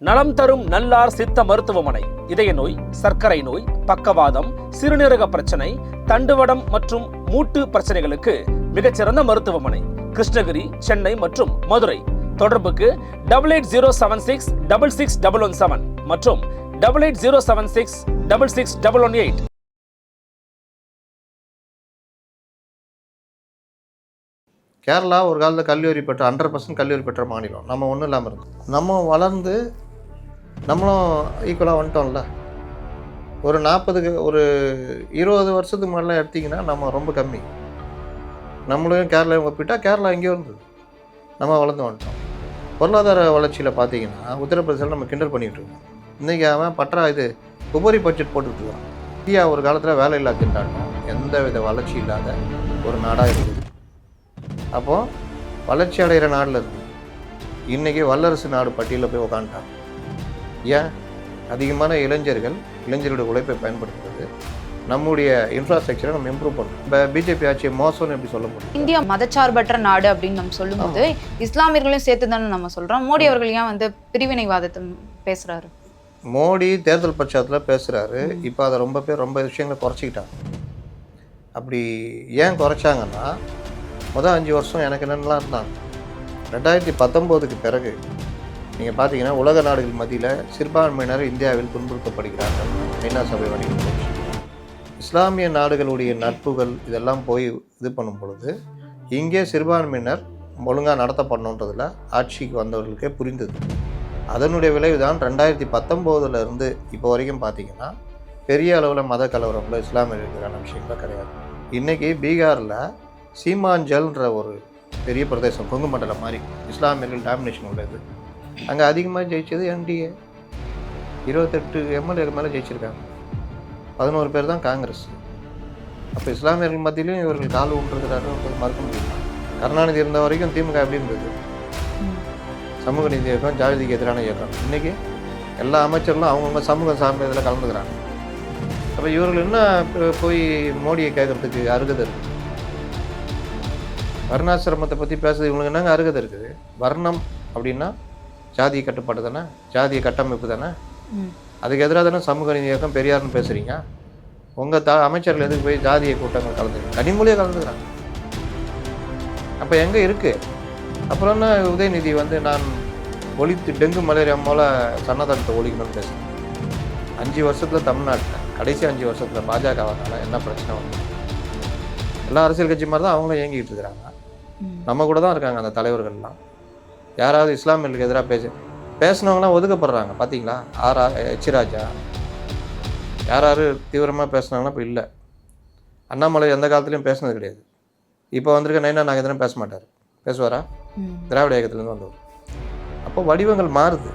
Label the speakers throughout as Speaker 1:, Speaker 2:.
Speaker 1: நலம் தரும் நல்லார் சித்த மருத்துவமனை இதய நோய் சர்க்கரை நோய் பக்கவாதம் சிறுநீரக பிரச்சனை தண்டுவடம் மற்றும் மூட்டு பிரச்சனைகளுக்கு மிகச்சிறந்த மருத்துவமனை கிருஷ்ணகிரி சென்னை மற்றும் மதுரை. தொடர்புக்கு double eight zero seven six double six double one seven மற்றும் double eight zero seven six double six double one eight
Speaker 2: Kerala ஒரு காலத்தில் கல்லூரி பெற்ற ஹண்ட்ரட் பர்சன்ட் கல்லூரி பெற்ற மாநிலம். நம்ம ஒன்றும் இல்லாமல் இருக்கும் நம்ம வளர்ந்து நம்மளும் ஈக்குவலாக வந்துட்டோம்ல. ஒரு நாற்பதுக்கு ஒரு இருபது வருஷத்துக்கு முன்னாடிலாம் எடுத்திங்கன்னா நம்ம ரொம்ப கம்மி. நம்மளையும் கேரளாவையும் ஒப்பிட்டால் கேரளா எங்கேயோ இருந்தது. நம்ம வளர்ந்து வந்துட்டோம். பொருளாதார வளர்ச்சியில் பார்த்தீங்கன்னா உத்தரப்பிரதேசில் நம்ம கிண்டல் பண்ணிகிட்டு இருக்கோம். இன்றைக்கி அவன் பற்றா இது உபரி பட்ஜெட் போட்டுட்டு இந்தியா ஒரு காலத்தில் வேலை இல்லா திண்டாட்டம் எந்த வித வளர்ச்சி இல்லாத ஒரு நாடாக இருக்குது அப்போது வளர்ச்சி அடைகிற நாடில் இருக்குது இன்றைக்கி வல்லரசு நாடு பட்டியலில் போய் உக்காந்துட்டான். ஏன்? அதிகமான இளைஞர்கள் இளைஞர்களுடைய உழைப்பை பயன்படுத்துறது நம்முடைய இன்ஃப்ராஸ்ட்ரக்சரை நம்ம இம்ப்ரூவ் பண்ணணும். இப்போ பிஜேபி ஆட்சியை மோசம்னு எப்படி சொல்ல முடியும்?
Speaker 3: இந்தியா மதச்சார்பற்ற நாடு அப்படின்னு நம்ம சொல்லும்போது இஸ்லாமியர்களையும் சேர்த்து தானே நம்ம சொல்றோம். மோடி அவர்கள் ஏன் வந்து பிரிவினைவாதத்தை பேசுறாரு?
Speaker 2: மோடி தேர்தல் பட்சத்தில் பேசுகிறாரு இப்போ அதை ரொம்ப பேர் ரொம்ப விஷயங்களை குறைச்சிக்கிட்டாங்க. அப்படி ஏன் குறைச்சாங்கன்னா முதல் அஞ்சு வருஷம் எனக்கு என்னென்னலாம் இருந்தாங்க. ரெண்டாயிரத்தி பத்தொம்போதுக்கு பிறகு நீங்கள் பார்த்தீங்கன்னா உலக நாடுகள் மத்தியில் சிறுபான்மையினர் இந்தியாவில் துன்புறுத்தப்படுகிறார்கள். ஐநா சபை வரைக்கும் இஸ்லாமிய நாடுகளுடைய நட்புகள் இதெல்லாம் போய் இது பண்ணும் பொழுது இங்கே சிறுபான்மையினர் ஒழுங்காக நடத்தப்படணுன்றதில் ஆட்சிக்கு வந்தவர்களுக்கே புரிந்தது. அதனுடைய விளைவு தான் ரெண்டாயிரத்தி பத்தொம்போதுல இருந்து இப்போ வரைக்கும் பார்த்தீங்கன்னா பெரிய அளவில் மத கலவரம்ல இஸ்லாமியர்களுக்கான விஷயங்கள் கிடையாது. இன்றைக்கி பீகாரில் சீமாஞ்சல்ன்ற ஒரு பெரிய பிரதேசம் கொங்கு மண்டலம் மாதிரி இஸ்லாமியர்கள் டாமினேஷன் உள்ளது. அங்கே அதிகமாக ஜெயிச்சது என்டிஏ இருபத்தெட்டு எம்எல்ஏ மேலே ஜெயிச்சிருக்காங்க. பதினோரு பேர் தான் காங்கிரஸ். அப்போ இஸ்லாமியர்கள் மத்தியிலையும் இவர்கள் கால் ஊன்றுகிறாரு மறுக்க முடியுமா. கருணாநிதி இருந்த வரைக்கும் திமுக எப்படி இருந்தது? சமூக நீதி இயக்கம் ஜாதிக்கு எதிரான இயக்கம். இன்றைக்கி எல்லா அமைச்சர்களும் அவங்கவுங்க சமூகம் சார்ந்த இதில் கலந்துக்கிறாங்க. அப்போ இவர்கள் என்ன போய் மோடியை கேட்குறதுக்கு அருகதை இருக்குது வர்ணாசிரமத்தை பற்றி பேசுறது இவங்களுக்கு என்னங்க அருகதை இருக்குது? வர்ணம் அப்படின்னா ஜாதிய கட்டுப்பாடு தானே? ஜாதிய கட்டமைப்பு தானே. அதுக்கு எதிராக தானே சமூக நீதி இயக்கம் பெரியார்னு பேசுகிறீங்க உங்கள் த அமைச்சர்கள் எதுக்கு போய் ஜாதிய கூட்டங்கள் கலந்துக்கிறாங்க கனிமொழியாக கலந்துக்கிறாங்க. அப்போ எங்கே இருக்குது அப்புறம் என்ன உதயநிதி வந்து நான் ஒழித்து டெங்கு மலேரியா மூல சன்னதனத்தை ஒழிக்கணும்னு பேசுகிறேன் அஞ்சு வருஷத்தில் தமிழ்நாட்டில் கடைசி அஞ்சு வருஷத்தில் பாஜக வந்தால என்ன பிரச்சனை வந்து எல்லா அரசியல் கட்சி மாதிரி தான் அவங்களும் இயங்கிட்டு இருக்கிறாங்க. நம்ம கூட தான் இருக்காங்க அந்த தலைவர்கள்லாம். யாராவது இஸ்லாமியர்களுக்கு எதிராக பேச பேசினவங்களாம் ஒதுக்கப்படுறாங்க. பார்த்தீங்களா ஆர் ஆர் எச் ராஜா யார் யார் தீவிரமாக பேசுனாங்கன்னா இப்போ இல்லை. அண்ணாமலை எந்த காலத்துலையும் பேசினது கிடையாது. இப்போ வந்திருக்க நைனா நாகேந்திரன் பேச மாட்டார். பேசுவாரா. திராவிட இயக்கத்துலேருந்து வந்தவர். அப்போ வடிவங்கள் மாறுது.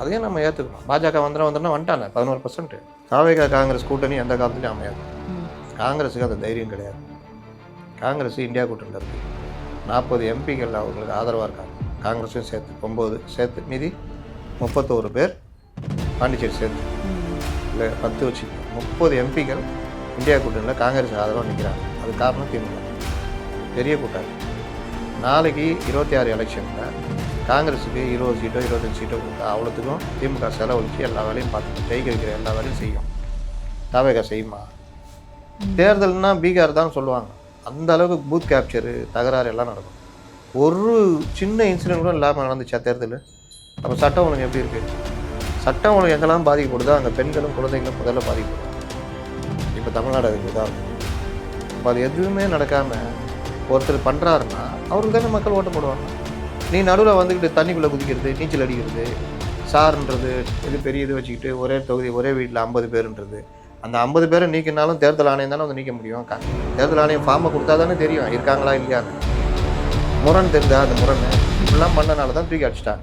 Speaker 2: அதையும் நம்ம ஏற்றுக்கணும் பாஜக வந்துடும் வந்துடும் வந்துட்டாங்க. பதினோரு பர்சன்ட் தாவேகா காங்கிரஸ் கூட்டணி எந்த காலத்துலையும் அமையாது. காங்கிரஸுக்கு அந்த தைரியம் கிடையாது. காங்கிரஸ் இந்தியா கூட்டணியில் இருக்குது நாற்பது எம்பிக்கள் அவங்களுக்கு ஆதரவாக இருக்காங்க. காங்கிரஸும் சேர்த்து ஒம்பது சேர்த்து மீதி முப்பத்தோரு பேர் பாண்டிச்சேரி சேர்த்து. இல்லை பத்து வச்சு முப்பது எம்பிக்கள் இந்தியா கூட்டணியில் காங்கிரஸ் ஆதரவாக நிற்கிறாங்க அது காரணம் திமுக. பெரிய கூட்டணி நாளைக்கு இருபத்தி ஆறு எலெக்ஷனில் காங்கிரஸுக்கு இருபது சீட்டோ இருபத்தஞ்சு சீட்டோ கொடுத்தா அவ்வளோத்துக்கும் திமுக செலவழிச்சு எல்லா வேலையும் பார்த்து ஜெயிக்க வைக்கிற எல்லா வேலையும் செய்யும். தாவேகா செய்யுமா? தேர்தல்னா பீகார் தான் சொல்லுவாங்க. அந்த அளவுக்கு பூத் கேப்சரு தகராறு எல்லாம் நடக்கும். ஒரு சின்ன இன்சிடென்ட் கூட இல்லாமல் நடந்துச்சா தேர்தல் அப்போ சட்டம் ஒழுங்கு எப்படி இருக்குது சட்டம் ஒழுங்கு எங்கெல்லாம் பாதிக்கப்படுதோ அங்கே பெண்களும் குழந்தைகளும் முதல்ல பாதிக்கப்படுது இப்போ தமிழ்நாடு அதுக்கு உதாரணம் இப்போ அது எதுவுமே நடக்காமல் ஒருத்தர் பண்ணுறாருன்னா அவருக்கு தானே மக்கள் ஓட்டு போடுவாங்க. நீ நடுவில் வந்துக்கிட்டு தண்ணிக்குள்ளே குதிக்கிறது நீச்சல் அடிக்கிறது சார்ன்றது இது பெரிய இது வச்சுக்கிட்டு ஒரே தொகுதி ஒரே வீட்டில் ஐம்பது பேருன்றது. அந்த ஐம்பது பேரை நீக்கினாலும் தேர்தல் ஆணையம் தானே வந்து நீக்க முடியும். தேர்தல் ஆணையம் ஃபார்மை கொடுத்தா தானே தெரியும் இருக்காங்களா இல்லையான்னு. முரண் தெரிஞ்சா அந்த முரண். இப்படிலாம் பண்ணனால தான் தூக்கி அடிச்சிட்டாங்க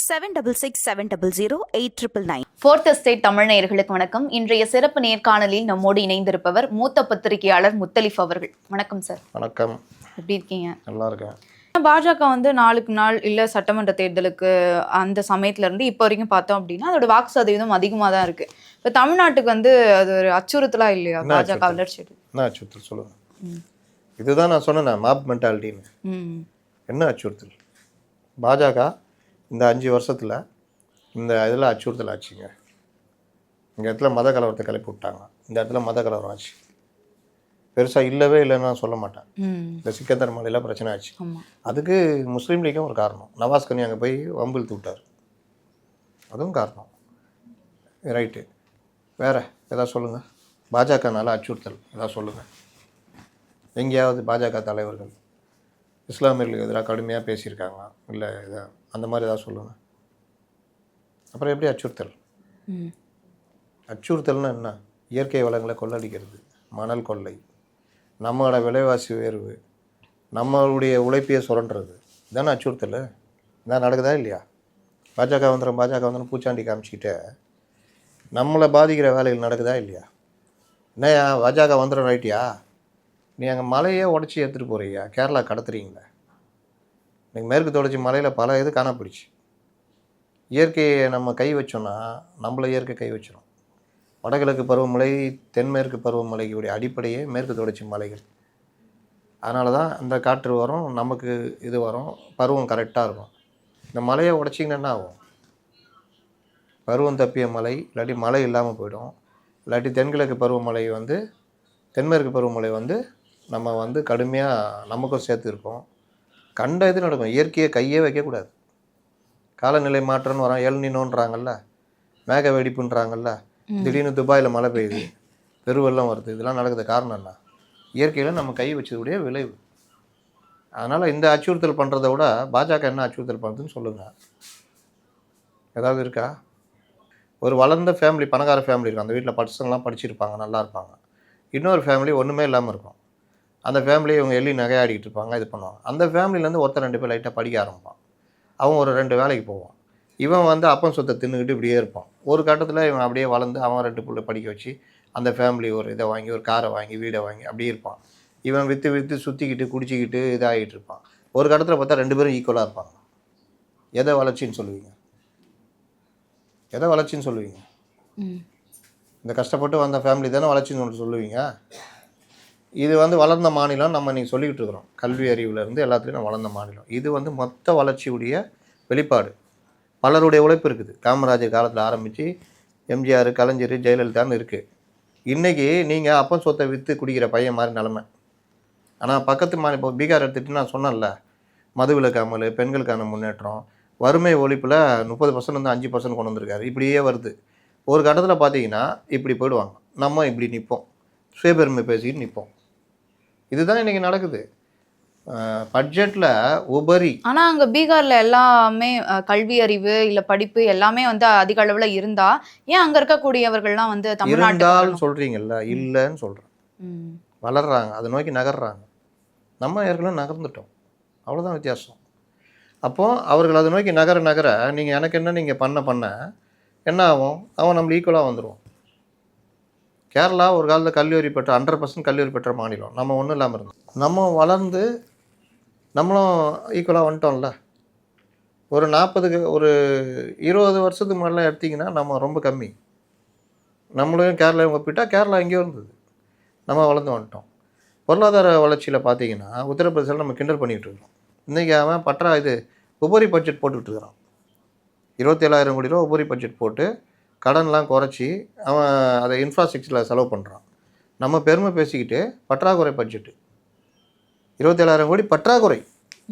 Speaker 4: seven double six seven double zero eight triple nine
Speaker 3: fourth estate Tamil நேயர்களுக்கு வணக்கம். இன்றைய சிறப்பு நேர்காணலில் நம்மோடு இணைந்திருப்பவர் மூத்த பத்திரிகையாளர் முத்தலிஃப் அவர்கள். வணக்கம் சார்
Speaker 2: வணக்கம்.
Speaker 3: எப்படி இருக்கீங்க?
Speaker 2: நல்லா இருக்கேன்.
Speaker 3: பாஜக வந்து நாளுக்கு நாள் இல்ல சட்டமன்ற தேர்தலுக்கு அந்த சமயத்துல இருந்து இப்போ வரைக்கும் பார்த்தோம் அப்படின்னா அதோட வாக்கு சதவீதம் அதிகமா தான் இருக்கு. இப்போ தமிழ்நாட்டுக்கு வந்து அது ஒரு அச்சுறுத்தலா இல்லையா? பாஜக? வளர்ச்சி
Speaker 2: என்ன அச்சுறுத்தல் சொல்லுங்கள் இதுதான் நான் சொன்னேன் மாப் மென்டாலிட்டின்னு
Speaker 3: ம்.
Speaker 2: என்ன அச்சுறுத்தல்? பாஜக இந்த அஞ்சு வருஷத்தில் இந்த இதில் அச்சுறுத்தல் ஆச்சுங்க. இந்த இடத்துல மத கலவரத்தை கிளப்பி விட்டாங்க. இந்த இடத்துல மத கலவரம் ஆச்சு. பெருசாக இல்லவே இல்லைன்னு நான் சொல்ல மாட்டேன். இந்த சிக்கந்தர் மலையில் பிரச்சனை ஆச்சு. அதுக்கு முஸ்லீம் லீக்கும் ஒரு காரணம். நவாஸ் கனி அங்கே போய் வம்பிழுத்து விட்டார். அதுவும் காரணம். ரைட்டு. வேறு ஏதாவது சொல்லுங்கள் பாஜகனால அச்சுறுத்தல். ஏதாவது சொல்லுங்கள் எங்கேயாவது பாஜக தலைவர்கள். இஸ்லாமியர்களுக்கு எதிராக கடுமையாக பேசியிருக்காங்களா? இல்லை இதை அந்த மாதிரி ஏதாவது சொல்லுங்கள் அப்புறம் எப்படி அச்சுறுத்தல்? அச்சுறுத்தல்னா என்ன? இயற்கை வளங்களை கொள்ளடிக்கிறது மணல் கொள்ளை நம்மளோட விலைவாசி உயர்வு நம்மளுடைய உழைப்பையை சுரண்டுறது. இதானே அச்சுறுத்தல்? இதான் நடக்குதா இல்லையா? பாஜக வந்துடும் பாஜக வந்துடும் பூச்சாண்டி காமிச்சிக்கிட்டு நம்மளை பாதிக்கிற வேலைகள் நடக்குதா இல்லையா? என்னய்யா பாஜக வந்துடும் ரைட்டியா? நீ அங்கே மலையே உடச்சி எடுத்துகிட்டு போகிறீங்க கேரளா கடத்துறீங்களே? இன்றைக்கி மேற்கு தொடர்ச்சி மலையில் பல இது காணப்பிடிச்சு இயற்கையை நம்ம கை வச்சோன்னா நம்மள இயற்கை கை வச்சிடும் வடகிழக்கு பருவமழை தென்மேற்கு பருவமழைக்குடைய அடிப்படையே மேற்கு தொடர்ச்சி மலைகள். அதனால தான் இந்த காற்று வரும் நமக்கு இது வரும் பருவம் கரெக்டாக இருக்கும். இந்த மலையை உடச்சிங்கன்னா என்ன ஆகும்? பருவம் தப்பிய மலை இல்லாட்டி மழை இல்லாமல் போயிடும். இல்லாட்டி தென்கிழக்கு பருவமழை வந்து தென்மேற்கு பருவமழை வந்து நம்ம வந்து கடுமையாக நமக்கும் சேர்த்து இருப்போம் கண்ட இது நடக்கும். இயற்கையை கையே வைக்கக்கூடாது. காலநிலை மாற்றம்னு வரோம் எல்னினோன்றாங்கல்ல மேக வெடிப்புன்றாங்கல்ல. திடீர்னு துபாயில் மழை பெய்யுது. பெருவெள்ளம் வருது. இதெல்லாம் நடக்குது. காரணம் என்ன? இயற்கையில் நம்ம கை வச்சதுடைய விளைவு. அதனால் இந்த அச்சுறுத்தல் பண்ணுறத விட பாஜக என்ன அச்சுறுத்தல் பண்ணுறதுன்னு சொல்லுங்கள் ஏதாவது இருக்கா? ஒரு வளர்ந்த ஃபேமிலி பணக்கார ஃபேமிலி இருக்கும் அந்த வீட்டில் பசங்களாம் படிச்சிருப்பாங்க. நல்லா இருப்பாங்க. இன்னொரு ஃபேமிலி ஒன்றுமே இல்லாமல் இருக்கும். அந்த ஃபேமிலி இவங்க எள்ளி நகையாடிக்கிட்டு இருப்பாங்க இது பண்ணுவாங்க. அந்த ஃபேமிலிலேருந்து ஒருத்தர் ரெண்டு பேர் லைட்டாக படிக்க ஆரம்பிப்பான். அவன் ஒரு ரெண்டு வேலைக்கு போவான். இவன் வந்து அப்பன் சொத்தை தின்னுக்கிட்டு இப்படியே இருப்பான். ஒரு கட்டத்தில் இவன் அப்படியே வளர்ந்து அவன் ரெண்டு புள்ள படிக்க வச்சு அந்த ஃபேமிலி ஒரு இதை வாங்கி ஒரு காரை வாங்கி வீடை வாங்கி அப்படியே இருப்பான். இவன் விற்று விற்று சுற்றிக்கிட்டு குடிச்சிக்கிட்டு இதாகிட்டு இருப்பான். ஒரு கட்டத்தில் பார்த்தா ரெண்டு பேரும் ஈக்குவலாக இருப்பாங்க. எதை வளர்ச்சின்னு சொல்லுவீங்க? எதை வளர்ச்சின்னு சொல்லுவீங்க? இந்த கஷ்டப்பட்டு வந்த ஃபேமிலி தானே வளர்ச்சின்னு சொல்லுவீங்க? இது வந்து வளர்ந்த மாநிலம் நம்ம இன்னைக்கு சொல்லிக்கிட்டு இருக்கிறோம். கல்வி அறிவுலேருந்து எல்லாத்துலேயும் வளர்ந்த மாநிலம். இது வந்து மொத்த வளர்ச்சியுடைய வெளிப்பாடு. பலருடைய உழைப்பு இருக்குது. காமராஜர் காலத்தில் ஆரம்பித்து எம்ஜிஆர் கலைஞர் ஜெயலலிதான்னு இருக்குது இன்றைக்கி நீங்கள் அப்பன் சொத்தை விற்று குடிக்கிற பையன் மாதிரி நிலமை. ஆனால் பக்கத்து மாநில இப்போ பீகார் எடுத்துகிட்டு நான் சொன்னேன்ல மதுவிலக்கு பெண்களுக்கான முன்னேற்றம் வறுமை ஒழிப்பில் முப்பது பர்சன்ட் வந்து அஞ்சு பர்சன்ட் கொண்டு வந்திருக்காரு. இப்படியே வருது. ஒரு கட்டத்தில் பார்த்தீங்கன்னா இப்படி போயிடுவாங்க. நம்ம இப்படி நிற்போம் சுயபெருமை பேசிக்கிட்டு நிற்போம் இதுதான் இன்றைக்கி நடக்குது. பட்ஜெட்டில் உபரி.
Speaker 3: ஆனா அங்க பீகார்ல எல்லாமே கல்வி அறிவு இல்ல படிப்பு எல்லாமே வந்து அதிக அளவுல இருந்தா ஏன் அங்க இருக்கக்கூடியவர்கள்லாம் வந்து வரணும்?
Speaker 2: சொல்கிறீங்கல்ல இல்லைன்னு சொல்கிறேன்
Speaker 3: ம்.
Speaker 2: வளர்றாங்க அதை நோக்கி நகர்றாங்க. நம்ம ஏற்கனவே நகர்ந்துட்டோம். அவ்வளோதான் வித்தியாசம். அப்போது அவர்கள் அதை நோக்கி நகர நகர நீங்கள் எனக்கு என்ன நீங்கள் பண்ண பண்ண என்ன ஆகும்? அவன் நம்மள ஈக்குவலாக வந்துடுவோம் கேரளா ஒரு காலத்தில் கல்லூரி பெற்ற ஹண்ட்ரட் பர்சன்ட் கல்லூரி பெற்ற மாநிலம். நம்ம ஒன்றும் இல்லாமல் இருந்தோம். நம்ம வளர்ந்து நம்மளும் ஈக்குவலாக வந்துட்டோம்ல. ஒரு நாற்பதுக்கு ஒரு இருபது வருஷத்துக்கு முன்னாடிலாம் எடுத்திங்கன்னா நம்ம ரொம்ப கம்மி. நம்மளையும் கேரளாவையும் ஒப்பிட்டா கேரளா எங்கேயோ இருந்தது. நம்ம வளர்ந்து வந்துட்டோம். பொருளாதார வளர்ச்சியில் பார்த்தீங்கன்னா உத்தரப்பிரதேசில் நம்ம கிண்டல் பண்ணிகிட்டு இருக்கோம். இன்றைக்கி அவன் பற்றா இது உபரி பட்ஜெட் போட்டுக்கிட்டு இருக்கிறான். இருபத்தேழாயிரம் கோடி ரூபா உபரி பட்ஜெட் போட்டு கடன்லாம் குறைச்சி அவன் அதை இன்ஃப்ராஸ்ட்ரக்சரில் செலவு பண்ணுறான் நம்ம பெருமை பேசிக்கிட்டு பற்றாக்குறை பட்ஜெட்டு இருபத்தேழாயிரம் கோடி பற்றாக்குறை.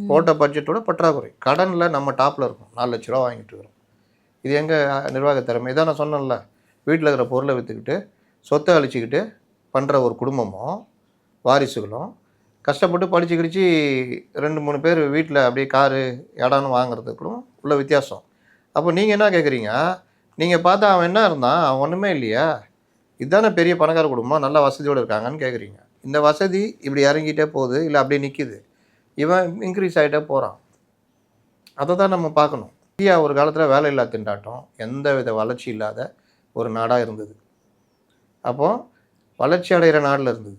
Speaker 2: போட்ட பட்ஜெட்டோட பற்றாக்குறை. கடனில் நம்ம டாப்பில் இருக்கோம். நாலு லட்ச ரூபா வாங்கிட்டு இருக்கிறோம். இது எங்கள் நிர்வாக திறமை? இதான் நான் சொன்னேன்ல. வீட்டில் இருக்கிற பொருளை விற்றுக்கிட்டு சொத்தை அழிச்சிக்கிட்டு பண்ணுற ஒரு குடும்பமும் வாரிசுகளும் கஷ்டப்பட்டு படித்து கிடிச்சு ரெண்டு மூணு பேர் வீட்டில் அப்படியே காரு இடம்னு வாங்குறதுக்கும் உள்ள வித்தியாசம். அப்போ நீங்கள் என்ன கேட்குறீங்க நீங்கள் பார்த்தா அவன் என்ன இருந்தான்? அவன் ஒன்றுமே இல்லையா. இதுதானே பெரிய பணக்கார குடும்பம் நல்ல வசதியோடு இருக்காங்கன்னு கேட்குறீங்க இந்த வசதி இப்படி இறங்கிட்டே போகுது இல்லை அப்படியே நிற்கிது இவன் இன்க்ரீஸ் ஆகிட்டே போகிறான் அதை தான் நம்ம பார்க்கணும். இந்தியா ஒரு காலத்தில் வேலை இல்லா திண்டாட்டம் எந்த வித வளர்ச்சி இல்லாத ஒரு நாடாக இருந்தது. அப்போ வளர்ச்சி அடைகிற நாடில் இருந்தது.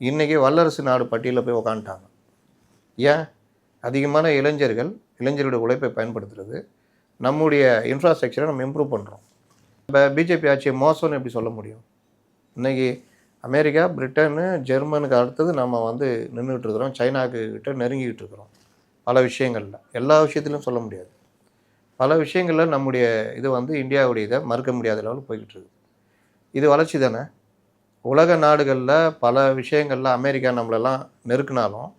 Speaker 2: இன்றைக்கி வல்லரசு நாடு பட்டியலில் போய் உக்காந்துட்டாங்க. ஏன்? அதிகமான இளைஞர்கள் இளைஞர்களுடைய உழைப்பை பயன்படுத்துறது நம்முடைய இன்ஃப்ராஸ்ட்ரக்சரை நம்ம இம்ப்ரூவ் பண்ணுறோம் இப்போ பிஜேபி ஆட்சியை மோசம்னு எப்படி சொல்ல முடியும்? இன்றைக்கி அமெரிக்கா பிரிட்டனு ஜெர்மனுக்கு அடுத்தது நம்ம வந்து நின்றுட்டு இருக்கிறோம். சைனாக்கு கிட்ட நெருங்கிக்கிட்டு இருக்கிறோம். பல விஷயங்களில். எல்லா விஷயத்திலும் சொல்ல முடியாது. பல விஷயங்களில் நம்முடைய இது வந்து இந்தியாவுடைய இதை மறுக்க முடியாத லெவலில் போய்கிட்டு இருக்கு. இது வளர்ச்சி தானே? உலக நாடுகளில் பல விஷயங்களில் அமெரிக்கா நம்மளெல்லாம் நெருக்கினாலும்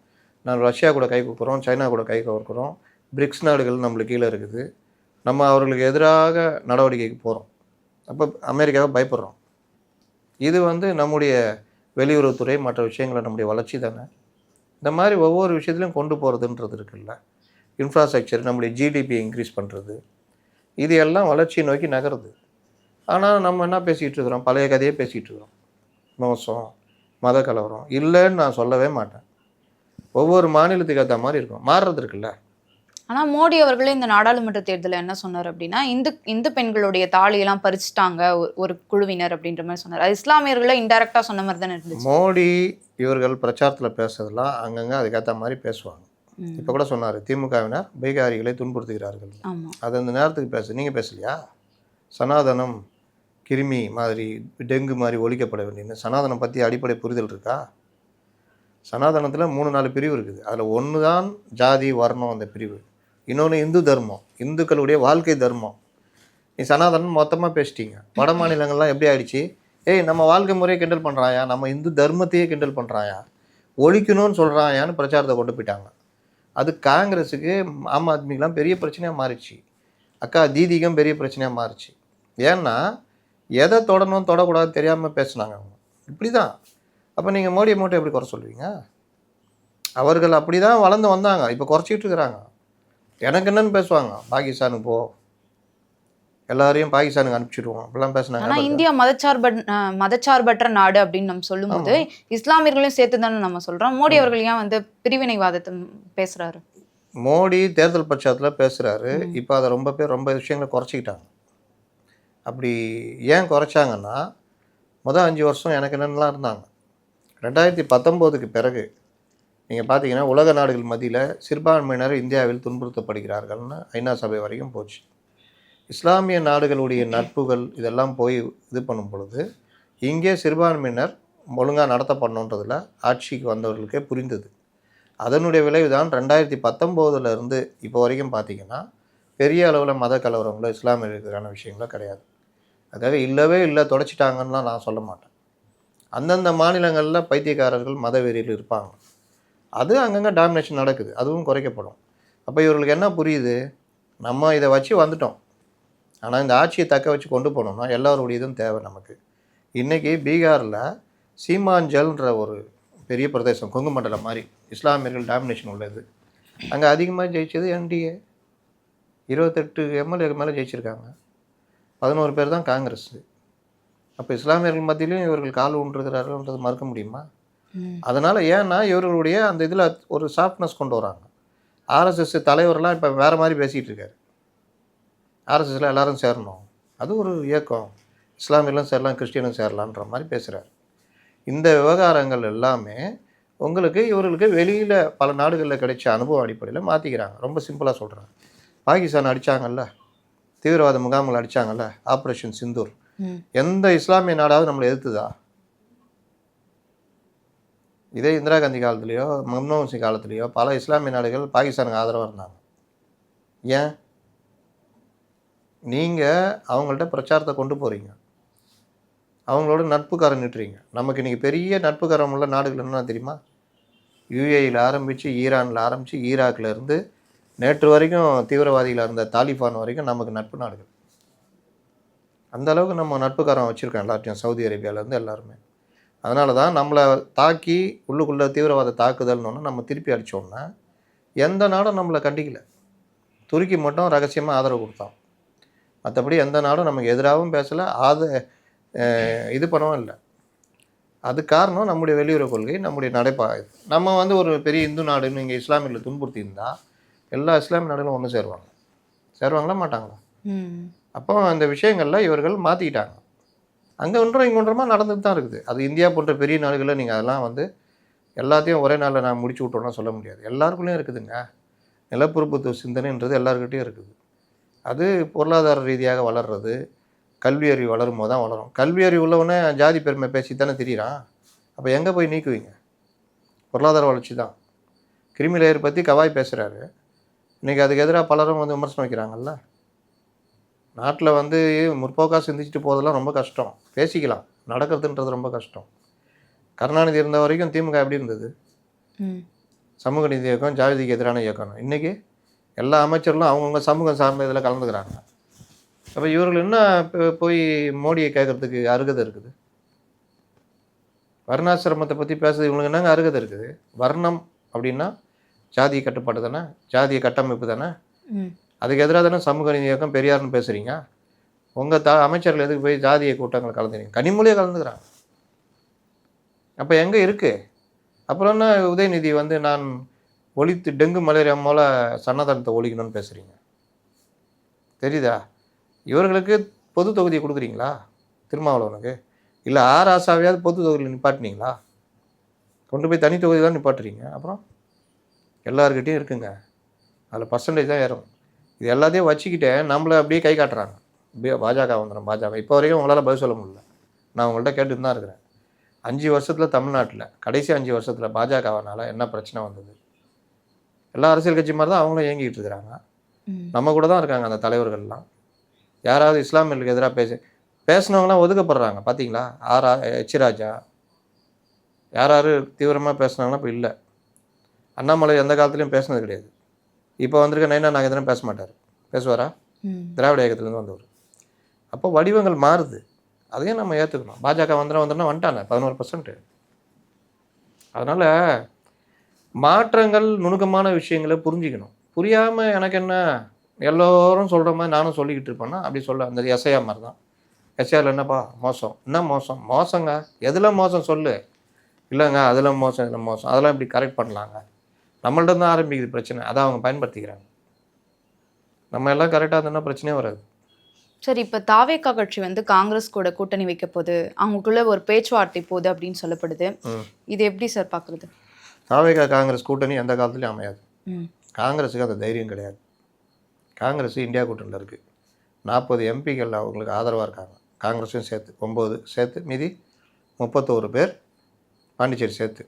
Speaker 2: நான் ரஷ்யா கூட கை கொடுக்குறோம் சைனா கூட கை கொடுக்குறோம் பிரிக்ஸ் நாடுகள் நம்மளுக்கு கீழே இருக்குது. நம்ம அவர்களுக்கு எதிராக நடவடிக்கைக்கு போகிறோம் அப்போ அமெரிக்காவை பயப்படுறோம். இது வந்து நம்முடைய வெளியுறவுத்துறை மற்ற விஷயங்களை நம்முடைய வளர்ச்சி தானே. இந்த மாதிரி ஒவ்வொரு விஷயத்துலையும் கொண்டு போகிறதுன்றது இருக்குல்ல. இன்ஃப்ராஸ்ட்ரக்சர் நம்முடைய ஜிடிபி இன்க்ரீஸ் பண்ணுறது இது எல்லாம் வளர்ச்சியை நோக்கி நகருது. ஆனால் நம்ம என்ன பேசிகிட்டு இருக்கிறோம்? பழைய கதையே பேசிகிட்டு இருக்கிறோம். மோசம் மத கலவரம் இல்லைன்னு நான் சொல்லவே மாட்டேன். ஒவ்வொரு மாநிலத்துக்கு ஏற்ற மாதிரி இருக்கும். மாறுறது இருக்குல்ல.
Speaker 3: ஆனா மோடி அவர்களே இந்த நாடாளுமன்ற தேர்தலில் என்ன சொன்னார் அப்படின்னா இந்து இந்து பெண்களுடைய தாலியெல்லாம் பறிச்சுட்டாங்க ஒரு- ஒரு குழுவினர் அப்படின்ற மாதிரி சொன்னார். அது இஸ்லாமியர்களை இன்டெரக்டா சொன்ன மாதிரி தானே இருந்துச்சு.
Speaker 2: மோடி இவர்கள் பிரச்சாரத்தில் பேசுறதெல்லாம் அங்கங்கே அதுக்கேற்ற மாதிரி பேசுவாங்க. இப்போ கூட சொன்னார் திமுகவினர் பீகாரிகளை துன்புறுத்துகிறார்கள். அது அந்த நேரத்துக்கு பேச நீங்கள் பேசலையா? சனாதனம் கிருமி மாதிரி டெங்கு மாதிரி ஒழிக்கப்பட வேண்டியது. சனாதனம் பற்றி அடிப்படை புரிதல் இருக்கா? சனாதனத்தில் மூணு நாலு பிரிவு இருக்குது. அதில் ஒன்று தான் ஜாதி வர்ணம் அந்த பிரிவு. இன்னொன்று இந்து தர்மம். இந்துக்களுடைய வாழ்க்கை தர்மம். நீ சனாதனம் மொத்தமாக பேசிட்டீங்க. வட மாநிலங்கள்லாம் எப்படி ஆயிடுச்சு? ஏய் நம்ம வாழ்க்கை முறையை கிண்டல் பண்ணுறாயா நம்ம இந்து தர்மத்தையே கிண்டல் பண்ணுறாயா ஒழிக்கணும்னு சொல்கிறாயான்னு பிரச்சாரத்தை கொண்டு போயிட்டாங்க. அது காங்கிரஸுக்கு ஆம் ஆத்மிக்கெலாம் பெரிய பிரச்சனையாக மாறிடுச்சு. அக்கா தீதிக்கும் பெரிய பிரச்சனையாக மாறிச்சு ஏன்னா எதை தொடணும் தொடக்கூடாது தெரியாமல் பேசுனாங்க அவங்க. இப்படி தான் அப்போ நீங்கள் மோடியை மட்டும் எப்படி குறை சொல்லுவீங்க? அவர்கள் அப்படி தான் வளர்ந்து வந்தாங்க. இப்போ குறைச்சிக்கிட்டு இருக்கிறாங்க. எனக்கு என்னன்னு பேசுவாங்க. பாகிஸ்தானுக்கு போ. எல்லாரையும் பாகிஸ்தானுக்கு அனுப்பிச்சிடுவோம் அப்படிலாம் பேசுனாங்க.
Speaker 3: இந்தியா மதச்சார்ப அஹ் மதச்சார்பற்ற நாடு அப்படின்னு நம்ம சொல்லும்போது இஸ்லாமியர்களையும் சேர்த்து தானே நம்ம சொல்றோம். மோடி அவர்கள் ஏன் வந்து பிரிவினைவாதத்தை பேசுறாரு?
Speaker 2: மோடி தேர்தல் பட்சத்தில் பேசுகிறாரு இப்போ அதை ரொம்ப பேர் ரொம்ப விஷயங்களை குறைச்சிக்கிட்டாங்க. அப்படி ஏன் குறைச்சாங்கன்னா மொதல் அஞ்சு வருஷம் எனக்கு என்னென்னலாம் இருந்தாங்க. ரெண்டாயிரத்தி பத்தொம்போதுக்கு பிறகு நீங்கள் பார்த்தீங்கன்னா உலக நாடுகள் மத்தியில் சிறுபான்மையினர் இந்தியாவில் துன்புறுத்தப்படுகிறார்கள்னு ஐநா சபை வரைக்கும் போச்சு. இஸ்லாமிய நாடுகளுடைய நட்புகள் இதெல்லாம் போய் இது பண்ணும் பொழுது இங்கே சிறுபான்மையினர் ஒழுங்காக நடத்தப்படணுன்றதில் ஆட்சிக்கு வந்தவர்களுக்கே புரிந்தது. அதனுடைய விளைவு தான் ரெண்டாயிரத்தி பத்தொம்போதுலேருந்து இப்போ வரைக்கும் பார்த்தீங்கன்னா பெரிய அளவில் மத கலவரங்களோ இஸ்லாமியர்களுக்கான விஷயங்களோ கிடையாது. அதாவது இல்லவே இல்லை தொடச்சிட்டாங்கன்னுலாம் நான் சொல்ல மாட்டேன். அந்தந்த மாநிலங்களில் பைத்தியக்காரர்கள் மதவெறியில் இருப்பாங்க. அது அங்கங்கே டாமினேஷன் நடக்குது. அதுவும் குறைக்கப்படும். அப்போ இவர்களுக்கு என்ன புரியுது? நம்ம இதை வச்சு வந்துட்டோம். ஆனால் இந்த ஆட்சியை தக்க வச்சு கொண்டு போனோம்னா எல்லாருடைய இதுவும் தேவை நமக்கு. இன்றைக்கி பீகாரில் சீமாஞ்சல்ன்ற ஒரு பெரிய பிரதேசம் கொங்கு மண்டலம் மாதிரி இஸ்லாமியர்கள் டாமினேஷன் உள்ளது. அங்கே அதிகமாக ஜெயிச்சது என்டிஏ. இருபத்தெட்டு எம்எல்ஏக்கு மேலே ஜெயிச்சிருக்காங்க. பதினோரு பேர் தான் காங்கிரஸ். அப்போ இஸ்லாமியர்கள் மத்தியிலையும் இவர்கள் கால் ஊன்றுகிறார்கள்ன்றது மறுக்க முடியுமா? அதனால் ஏன்னா இவர்களுடைய அந்த இதில் ஒரு சாஃப்ட்னஸ் கொண்டு வராங்க. ஆர்எஸ்எஸ் தலைவர்லாம் இப்போ வேறு மாதிரி பேசிகிட்டு இருக்காரு. ஆர்எஸ்எஸ்ல எல்லாரும் சேரணும். அது ஒரு இயக்கம். இஸ்லாமியர்களும் சேரலாம் கிறிஸ்டியனும் சேரலான்ற மாதிரி பேசுகிறார் இந்த விவகாரங்கள் எல்லாமே உங்களுக்கு இவர்களுக்கு வெளியில் பல நாடுகளில் கிடைச்ச அனுபவம் அடிப்படையில் மாற்றிக்கிறாங்க ரொம்ப சிம்பிளாக சொல்கிறேன் பாகிஸ்தான் அடித்தாங்கல்ல தீவிரவாத முகாம்கள் அடித்தாங்கல்ல ஆப்ரேஷன் சிந்தூர். எந்த இஸ்லாமிய நாடாவது நம்மளை எதிர்த்துதா? இதே இந்திரா காந்தி காலத்துலேயோ மன்மோகன் சிங் காலத்துலேயோ பல இஸ்லாமிய நாடுகள் பாகிஸ்தானுக்கு ஆதரவாக இருந்தாங்க. ஏன்? நீங்கள் அவங்கள்ட்ட பிரச்சாரத்தை கொண்டு போகிறீங்க அவங்களோட நட்புக்காரம் நிட்டுறீங்க நமக்கு இன்றைக்கி பெரிய நட்புக்காரம் உள்ள நாடுகள் என்ன தெரியுமா? யுஏயில் ஆரம்பித்து ஈரானில் ஆரம்பித்து ஈராக்கில் இருந்து நேற்று வரைக்கும் தீவிரவாதிகளாக இருந்த தாலிபான் வரைக்கும் நமக்கு நட்பு நாடுகள். அந்த அளவுக்கு நம்ம நட்புக்காரம் வச்சுருக்கோம் எல்லாத்தையும் சவுதி அரேபியாவிலேருந்து எல்லாருமே. அதனால தான் நம்மளை தாக்கி உள்ளுக்குள்ளே தீவிரவாத தாக்குதல்னு நம்ம திருப்பி அடித்தோன்னா எந்த நாடும் நம்மளை கண்டிக்கல. துருக்கி மட்டும் ரகசியமாக ஆதரவு கொடுத்தான் மற்றபடி எந்த நாடும் நமக்கு எதிராகவும் பேசலை ஆத அஹ் இது பண்ணவும் இல்லை. அது காரணம் நம்முடைய வெளியுறவு கொள்கை நம்முடைய நடைப்பா இது நம்ம வந்து ஒரு பெரிய இந்து நாடுன்னு இங்கே இஸ்லாமியர்களை துன்புறுத்தி இருந்தால் எல்லா இஸ்லாமிய நாடுகளும் ஒன்று சேருவாங்க. சேருவாங்களா மாட்டாங்களா? அப்போ அந்த விஷயங்களில் இவர்கள் மாற்றிக்கிட்டாங்க அங்கே ஒன்றும் இங்கே ஒன்றுமா நடந்துட்டு தான் இருக்குது. அது இந்தியா போன்ற பெரிய நாடுகளில் நீங்கள் அதெல்லாம் வந்து எல்லாத்தையும் ஒரே நாளில் நான் முடிச்சு விட்டோம்னா சொல்ல முடியாது. எல்லாருக்குள்ளேயும் இருக்குதுங்க. நிலப்பரப்பு சிந்தனைன்றது எல்லாருக்கிட்டையும் இருக்குது. அது பொருளாதார ரீதியாக வளர்றது கல்வி அறிவு வளரும் போது தான் வளரும். கல்வி அறிவு உள்ளவனே ஜாதி பெருமை பேசி தானே தெரியிறான். அப்போ எங்கே போய் நீக்குவீங்க? பொருளாதார வளர்ச்சி தான். கிரிமி லேயர் பற்றி கவாய் பேசுகிறாரு இன்றைக்கி அதுக்கு எதிராக பலரும் வந்து விமர்சனம் வைக்கிறாங்கல்ல? நாட்டில் வந்து முற்போக்காக சிந்திச்சுட்டு போகிறதெல்லாம் ரொம்ப கஷ்டம். பேசிக்கலாம். நடக்கிறதுன்றது ரொம்ப கஷ்டம். கருணாநிதி இருந்த வரைக்கும் திமுக எப்படி இருந்தது? சமூக நீதி இயக்கம் ஜாதிக்கு எதிரான இயக்கம். இன்றைக்கி எல்லா அமைச்சர்களும் அவங்கவுங்க சமூகம் சார்ந்த இதில் கலந்துக்கிறாங்க. அப்போ இவர்கள் என்ன போய் மோடியை கேட்கறதுக்கு அருகதை இருக்குது? வர்ணாசிரமத்தை பற்றி பேசுறது இவங்களுக்கு என்னங்க அருகதை இருக்குது? வர்ணம் அப்படின்னா ஜாதிய கட்டுப்பாடு தானே? ஜாதிய கட்டமைப்பு தானே? அதுக்கு எதிராக தானே சமூக நீதி இயக்கம் பெரியார்னு பேசுகிறீங்க உங்கள் த அமைச்சர்கள் எதுக்கு போய் ஜாதிய கூட்டங்கள் கலந்துறீங்க கனிமொழியே கலந்துக்கிறாங்க. அப்போ எங்கே இருக்குது அப்புறம் என்ன உதயநிதி வந்து நான் ஒழித்து டெங்கு மலேரியா மூல சன்னதனத்தை ஒழிக்கணும்னு பேசுகிறீங்க தெரியுதா? இவர்களுக்கு பொது தொகுதியை கொடுக்குறீங்களா? திருமாவளவனுக்கு? இல்லை ஆர் ஆசாவையாவது பொது தொகுதியில் நிப்பாட்டினீங்களா? கொண்டு போய் தனி தொகுதி தான் நிப்பாட்டுறீங்க. அப்புறம் எல்லாருக்கிட்டையும் இருக்குங்க. அதில் பர்சன்டேஜ் தான் ஏறும். இது எல்லாத்தையும் வச்சுக்கிட்டே நம்மளை அப்படியே கை காட்டுறாங்க. அப்படியே பாஜக வந்துடும் பாஜக. இப்போ வரைக்கும் உங்களால் பதில் சொல்ல முடியல. நான் உங்கள்கிட்ட கேட்டுட்டு தான் இருக்கிறேன். அஞ்சு வருஷத்தில் தமிழ்நாட்டில் கடைசி அஞ்சு வருஷத்தில் பாஜகவனால என்ன பிரச்சனை வந்தது? எல்லா அரசியல் கட்சி மாதிரி தான் அவங்களும் இயங்கிட்டு இருக்கிறாங்க. நம்ம கூட தான் இருக்காங்க அந்த தலைவர்கள்லாம். யாராவது இஸ்லாமியர்களுக்கு எதிராக பேச பேசினவங்களாம் ஒதுக்கப்படுறாங்க. பார்த்தீங்களா ஆர் ஆ எச் ராஜா. யார் யார் தீவிரமாக பேசுனாங்கன்னா இப்போ இல்லை. அண்ணாமலை எந்த காலத்துலையும் பேசினது கிடையாது. இப்போ வந்திருக்க நைனா நாகேந்திரன் பேச மாட்டார் பேசுவாரா திராவிட இயக்கத்துலேருந்து வந்தவர். அப்போ வடிவங்கள் மாறுது. அதையும் நம்ம ஏற்றுக்கணும் பாஜக வந்துடும் வந்துடும் வந்துட்டானே பதினோரு பர்சன்ட் அதனால் மாற்றங்கள் நுணுக்கமான விஷயங்களை புரிஞ்சிக்கணும். புரியாமல் எனக்கு என்ன? எல்லோரும் சொல்கிற மாதிரி நானும் சொல்லிக்கிட்டு இருப்பேன்னா அப்படி சொல்ல அந்த எஸ்ஐயா மாதிரி தான் எஸ்ஐஆரில் என்னப்பா? மோசம். என்ன மோசம்? மோசங்க. எதில் மோசம் சொல்லு. இல்லைங்க அதில் மோசம் இதில் மோசம். அதெல்லாம் இப்படி கரெக்ட் பண்ணலாங்க. நம்மள்ட்ட தான் ஆரம்பிக்குது பிரச்சனை. அதை அவங்க பயன்படுத்திக்கிறாங்க. நம்ம எல்லாம் கரெக்டாக இருந்தோம்னா பிரச்சனையே வராது.
Speaker 3: சரி இப்போ தாவேக்கா கட்சி வந்து காங்கிரஸ் கூட கூட்டணி வைக்க போகுது அவங்களுக்குள்ள ஒரு பேச்சுவார்த்தை போகுது அப்படின்னு சொல்லப்படுது. இது எப்படி சார் பார்க்குறது
Speaker 2: தாவேகா காங்கிரஸ் கூட்டணி எந்த காலத்துலையும் அமையாது. காங்கிரஸுக்கு அந்த தைரியம் கிடையாது. காங்கிரஸ் இந்தியா கூட்டணியில் இருக்குது நாற்பது எம்பிக்கள் அவங்களுக்கு ஆதரவாக இருக்காங்க. காங்கிரஸும் சேர்த்து ஒம்பது சேர்த்து மீதி முப்பத்தோரு பேர் பாண்டிச்சேரி சேர்த்து.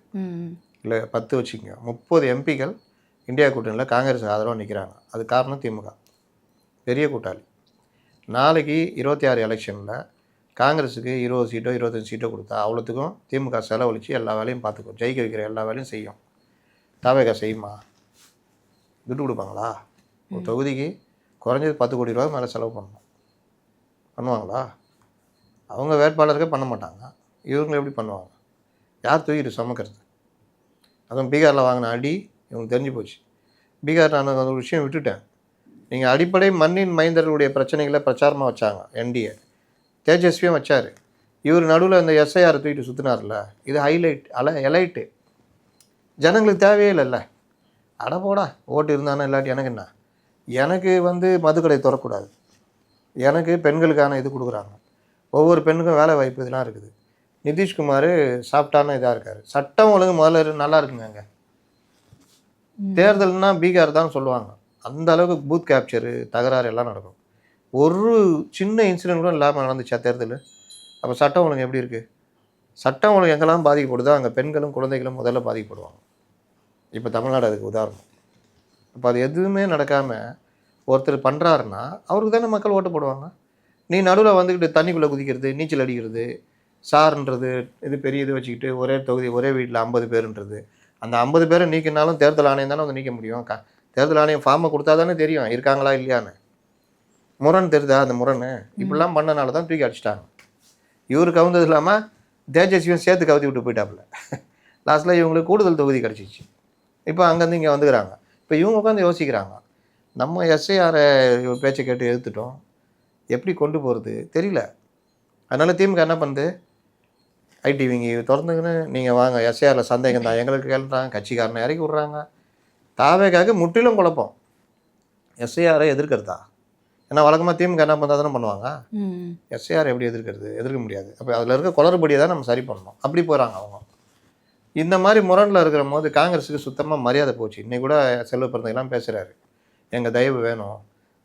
Speaker 2: இல்லை பத்து வச்சுக்கோங்க. முப்பது எம்பிக்கள் இந்தியா கூட்டணியில் காங்கிரஸ் ஆதரவாக நிற்கிறாங்க. அது காரணம் திமுக. பெரிய கூட்டாளி. நாளைக்கு இருபத்தி ஆறு எலெக்ஷனில் காங்கிரஸுக்கு இருபது சீட்டோ இருபத்தஞ்சு சீட்டோ கொடுத்தா அவ்வளோத்துக்கும் திமுக செலவழித்து எல்லா வேலையும் பார்த்துக்கும். ஜெயிக்க வைக்கிற எல்லா வேலையும் செய்யும். தாவேகா செய்யுமா? துட்டு கொடுப்பாங்களா? ஒரு தொகுதிக்கு குறைஞ்சது பத்து கோடி ரூபா மேலே செலவு பண்ணணும். பண்ணுவாங்களா? அவங்க வேட்பாளருக்கே பண்ண மாட்டாங்க. இவங்க எப்படி பண்ணுவாங்க? யார் தூக்கிட்டு சுமக்கிறது? அதுவும் பீகாரில் வாங்கின அடி இவங்களுக்கு தெரிஞ்சு போச்சு. பீகார் நான் அந்த ஒரு விஷயம் விட்டுட்டேன். நீங்கள் அடிப்படை மண்ணின் மைந்தர்களுடைய பிரச்சனைகளை பிரச்சாரமாக வச்சாங்க என்டிஏ. தேஜஸ்வியும் வச்சார். இவர் நடுவில் இந்த எஸ்ஐஆர் தூக்கிட்டு சுற்றினார்ல இது ஹைலைட் அல எலைட்டு ஜனங்களுக்கு தேவையே இல்லைல்ல. அட போடா ஓட்டு இருந்தானே இல்லாட்டி எனக்கு என்ன? எனக்கு வந்து மதுக்கடை திறக்கூடாது எனக்கு பெண்களுக்கான இது கொடுக்குறாங்க. ஒவ்வொரு பெண்ணுக்கும் வேலை வாய்ப்பு இதெல்லாம் இருக்குது. நிதிஷ்குமார் சாஃப்டான இதாக இருக்கார். சட்டம் ஒழுங்கு முதல்ல நல்லா இருக்குங்க அங்கே. தேர்தல்னா பீகார் தான் சொல்லுவாங்க. அந்த அளவுக்கு பூத் கேப்சரு தகராறு எல்லாம் நடக்கும். ஒரு சின்ன இன்சிடென்ட் கூட இல்லாமல் நடந்துச்சா தேர்தல்? அப்போ சட்டம் ஒழுங்கு எப்படி இருக்குது சட்டம் ஒழுங்கு எங்கெல்லாம் பாதிக்கப்படுதோ அங்கே பெண்களும் குழந்தைகளும் முதல்ல பாதிக்கப்படுவாங்க. இப்போ தமிழ்நாடு அதுக்கு உதாரணம். அப்போ அது எதுவுமே நடக்காமல் ஒருத்தர் பண்ணுறாருன்னா அவருக்கு தானே மக்கள் ஓட்டு போடுவாங்க. நீ நடுவில் வந்துக்கிட்டு தண்ணிக்குள்ளே குதிக்கிறது நீச்சல் அடிக்கிறது சார்ன்றது இது பெரிய இது வச்சுக்கிட்டு ஒரே தொகுதி ஒரே வீட்டில் ஐம்பது பேருன்றது. அந்த ஐம்பது பேரை நீக்கினாலும் தேர்தல் ஆணையம் தானே வந்து நீக்க முடியும்? க தேர்தல் ஆணையம் ஃபார்மை கொடுத்தா தானே தெரியும். இருக்காங்களா இல்லையான்னு. முரண் தெரியுதா அந்த முரண் இப்படிலாம் பண்ணனால தான் தூக்கி அடிச்சிட்டாங்க. இவர் கவுந்தது இல்லாமல் தேஜஸ்வியும் சேர்த்து கவுத்தி விட்டு போயிட்டாப்புல. லாஸ்ட்டில் இவங்களுக்கு கூடுதல் தொகுதி கிடச்சிச்சு. இப்போ அங்கேருந்து இங்கே வந்துக்கிறாங்க. இப்போ இவங்க உட்காந்து யோசிக்கிறாங்க. நம்ம எஸ்ஐஆரை பேச்சை கேட்டு எடுத்துட்டோம் எப்படி கொண்டு போகிறது தெரியல. அதனால் திமுக என்ன பண்ணுது? ஐடிவிங்க திறந்துங்கன்னு நீங்கள் வாங்க. எஸ்ஐஆரில் சந்தேகம் தான் எங்களுக்கு கேள்றாங்க கட்சிக்காரனை இறக்கி விட்றாங்க. தாவேக்காக முற்றிலும் குழப்பம். எஸ்ஐஆரை எதிர்க்கிறதா? ஏன்னா வழக்கமாக திமுக என்ன பண்ணா தானே பண்ணுவாங்க. எஸ்ஏஆர் எப்படி எதிர்க்கிறது? எதிர்க்க முடியாது. அப்போ அதில் இருக்க குளறுபடியை தான் நம்ம சரி பண்ணணும். அப்படி போகிறாங்க அவங்க. இந்த மாதிரி முரணில் இருக்கிற போது காங்கிரஸுக்கு சுத்தமாக மரியாதை போச்சு. இன்னைக்கு கூட செல்வ பிறந்தெல்லாம் பேசுகிறாரு எங்கள் தயவு வேணும்.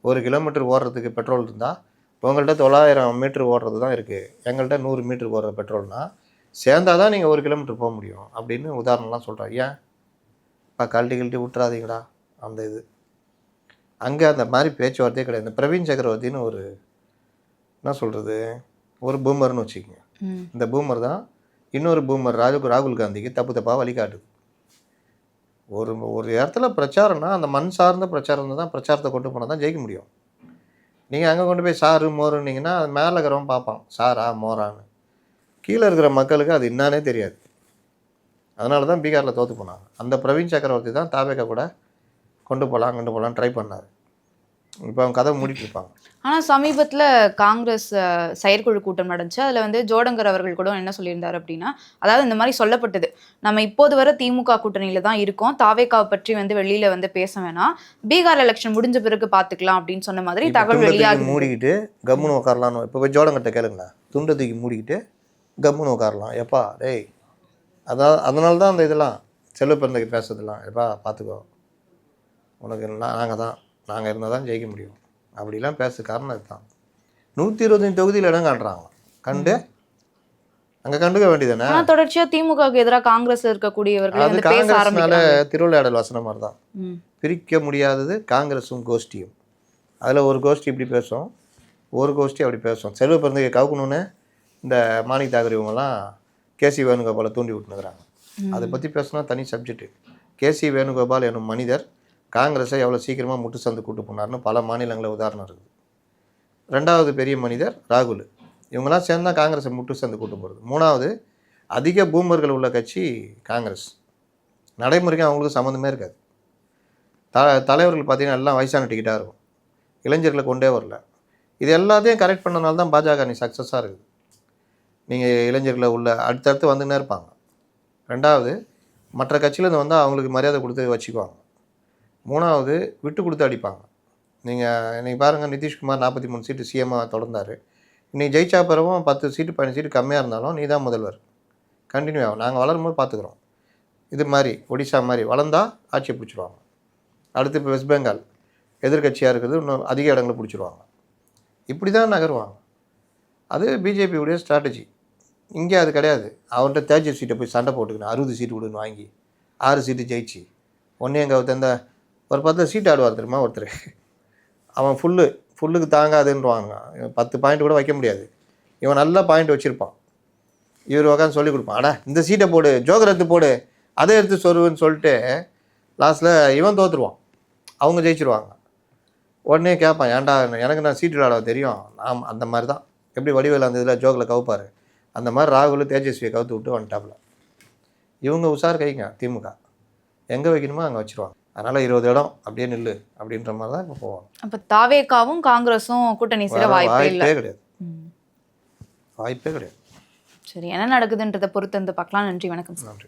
Speaker 2: ஒரு கிலோமீட்டர் ஓடுறதுக்கு பெட்ரோல் இருந்தால் உங்கள்கிட்ட தொள்ளாயிரம் மீட்டர் ஓடுறது தான் இருக்குது எங்கள்கிட்ட நூறு மீட்டர் ஓடுற பெட்ரோல்னா சேர்ந்தாதான் தான் நீங்கள் ஒரு கிலோமீட்டர் போக முடியும். அப்படின்னு உதாரணம்லாம் சொல்கிறேன் ஏன்? இப்போ கழட்டி கழட்டி விட்டுறாதீங்கடா அந்த இது. அங்கே அந்த மாதிரி பேச்சுவார்த்தையே கிடையாது. இந்த பிரவீன் சக்கரவர்த்தின்னு ஒரு என்ன சொல்கிறது ஒரு பூமர்னு வச்சுக்கோங்க. இந்த பூமர் தான் இன்னொரு பூமர் ராகுல் ராகுல் காந்திக்கு தப்பு தப்பாக வழிகாட்டுது ஒரு ஒரு இடத்துல பிரச்சாரம்னா அந்த மண் சார்ந்த பிரச்சாரம் தான் பிரச்சாரத்தை கொண்டு போனால் தான் ஜெயிக்க முடியும். நீங்கள் அங்கே கொண்டு போய் சாரு மோருன்னீங்கன்னா அது மேலே இருக்கிறவன் பார்ப்பான். சாரா மோரான்னு. கீழே இருக்கிற மக்களுக்கு அது என்னன்னே தெரியாது. அதனால தான் பீகாரில் தோற்று போனாங்க. அந்த பிரவீன் சக்கரவர்த்தி தான் தாவேக்கா கூட கொண்டு போகலாம் கொண்டு போகலாம் ட்ரை பண்ணார். இப்போ அவங்க கதை மூடிட்டு இருப்பாங்க.
Speaker 3: ஆனா சமீபத்துல காங்கிரஸ் செயற்குழு கூட்டம் நடந்துச்சு. அதுல வந்து ஜோடங்கர் அவர்கள் கூட என்ன சொல்லியிருந்தாரு அப்படின்னா அதாவது இந்த மாதிரி சொல்லப்பட்டது. நம்ம இப்போது வர திமுக கூட்டணியில தான் இருக்கோம். தாவேக்காவை பற்றி வந்து வெளியில வந்து பேச வேணாம். பீகார் எலெக்ஷன் முடிஞ்ச பிறகு பாத்துக்கலாம் அப்படின்னு சொன்ன மாதிரி தகவல் வெளியாகி
Speaker 2: மூடிக்கிட்டு கம்முன்னு உட்காரலான்னு இப்போ போய் ஜோடங்கிட்ட கேளுங்களேன். துண்டை தூக்கி மூடிக்கிட்டு கம்முன்னு உட்காரலாம். எப்பா டேய் அதான் அதனால தான் அந்த இதெல்லாம் செல்வ பிறந்தக்கு பேசுறதுலாம் எப்பா பார்த்துக்கோ. உனக்கு நாங்கள் தான் நாங்கள் இருந்தால் தான் ஜெயிக்க முடியும். அப்படிலாம் பேச காரணம் இதுதான். நூற்றி இருபத்தஞ்சு தொகுதியில் இடம் காட்டுறாங்க கண்டு? அங்கே கண்டுக்க வேண்டியதானே
Speaker 3: ஆனா தொடர்ச்சியா திமுகவுக்கு எதிராக காங்கிரஸ்ல இருக்கக்கூடியவர்கள்
Speaker 2: அது காங்கிரஸ்னால திருவிளையாடல் வசனம் மாதிரி தான். பிரிக்க முடியாதது காங்கிரஸும் கோஷ்டியும். அதில் ஒரு கோஷ்டி இப்படி பேசும். ஒரு கோஷ்டி அப்படி பேசும். செல்வ பிறந்தகை கவுக்கணுன்னு இந்த மாணிக் தாகர் இவங்கெல்லாம் கேசி வேணுகோபாலை தூண்டி விட்டுனுக்குறாங்க அதை பற்றி பேசினா தனி சப்ஜெக்ட் கேசி வேணுகோபால் எனும் மனிதர் காங்கிரஸை எவ்வளோ சீக்கிரமாக முட்டு சந்து கூட்டு போனார்னு பல மாநிலங்களில் உதாரணம் இருக்குது. ரெண்டாவது பெரிய மனிதர் ராகுல். இவங்கெல்லாம் சேர்ந்தா காங்கிரஸை முட்டு சந்து கூட்டு போகிறது மூணாவது அதிக பூமர்கள் உள்ள கட்சி காங்கிரஸ். நடைமுறைக்கு அவங்களுக்கு சம்மந்தமே இருக்காது. த தலைவர்கள் பார்த்தீங்கன்னா எல்லாம் வயசான டிக்கெட்டாக இருக்கும். இளைஞர்களை கொண்டே வரல. இது எல்லாத்தையும் கரெக்ட் பண்ணனால தான் பாஜக நீ சக்ஸஸாக இருக்குது. நீங்கள் இளைஞர்களை உள்ள அடுத்தடுத்து வந்துன்னே இருப்பாங்க. ரெண்டாவது மற்ற கட்சியிலேருந்து வந்தால் அவங்களுக்கு மரியாதை கொடுத்து வச்சுக்குவாங்க. மூணாவது விட்டு கொடுத்து அடிப்பாங்க. நீங்கள் இன்றைக்கி பாருங்கள் நிதிஷ்குமார் நாற்பத்தி மூணு சீட்டு சிஎம்மாக தொடர்ந்தார். இன்றைக்கி ஜெயிச்சா பிறவும் பத்து சீட்டு பதினஞ்சு சீட்டு கம்மியாக இருந்தாலும் நீ தான் முதல்வர். கண்டினியூ ஆகும். நாங்கள் வளரும்போது பார்த்துக்குறோம் இது மாதிரி ஒடிசா மாதிரி வளர்ந்தா ஆட்சியை பிடிச்சிருவாங்க. அடுத்து இப்போ வெஸ்ட் பெங்கால். எதிர்க்கட்சியாக இருக்கிறது இன்னும் அதிக இடங்களை பிடிச்சிருவாங்க. இப்படி தான் நகருவாங்க. அது பிஜேபியுடைய ஸ்ட்ராட்டஜி இங்கே அது கிடையாது. அவன்கிட்ட தேஜஸ் சீட்டை போய் சண்டை போட்டுக்கணும் அறுபது சீட்டு கொடுன்னு வாங்கி ஆறு சீட்டு ஜெயிச்சு ஒன்றே எங்கே இந்த ஒரு பத்து சீட்டு ஆடுவார் தெரியுமா ஒருத்தர்? அவன் ஃபுல்லு ஃபுல்லுக்கு தாங்காதுன்றவாங்க பத்து பாயிண்ட் கூட வைக்க முடியாது. இவன் நல்ல பாயிண்ட் வச்சுருப்பான். இவர் உட்காந்து சொல்லி கொடுப்பான். அடா இந்த சீட்டை போடு ஜோக்கர் எடுத்து போடு அதை எடுத்து சொருவுன்னு சொல்லிட்டு லாஸ்ட்டில் இவன் தோற்றுருவான் அவங்க ஜெயிச்சிருவாங்க. உடனே கேட்பான் ஏன்டா எனக்கு நான் சீட்டு விளாட தெரியும்? நான் அந்த மாதிரி தான் எப்படி வடிவேல் அந்த இதில் ஜோக்கில் கவுப்பார். அந்த மாதிரி ராகுல் தேஜஸ்வியை கவுத்து விட்டு வந்துட்டாப்புல. இவங்க உஷார் கைங்க திமுக. எங்கே வைக்கணுமோ அங்கே வச்சிருவாங்க. அதனால் இருபது இடம் அப்படியே நில்லு அப்படின்ற மாதிரி தான் இப்போ போவாங்க.
Speaker 3: அப்ப தாவேக்காவும் காங்கிரஸும் கூட்டணி சேர வாய்ப்பே
Speaker 2: கிடையாது. வாய்ப்பே கிடையாது.
Speaker 3: சரி என்ன நடக்குதுன்றதை பொறுத்து வந்து பார்க்கலாம். நன்றி வணக்கம்
Speaker 2: நன்றி.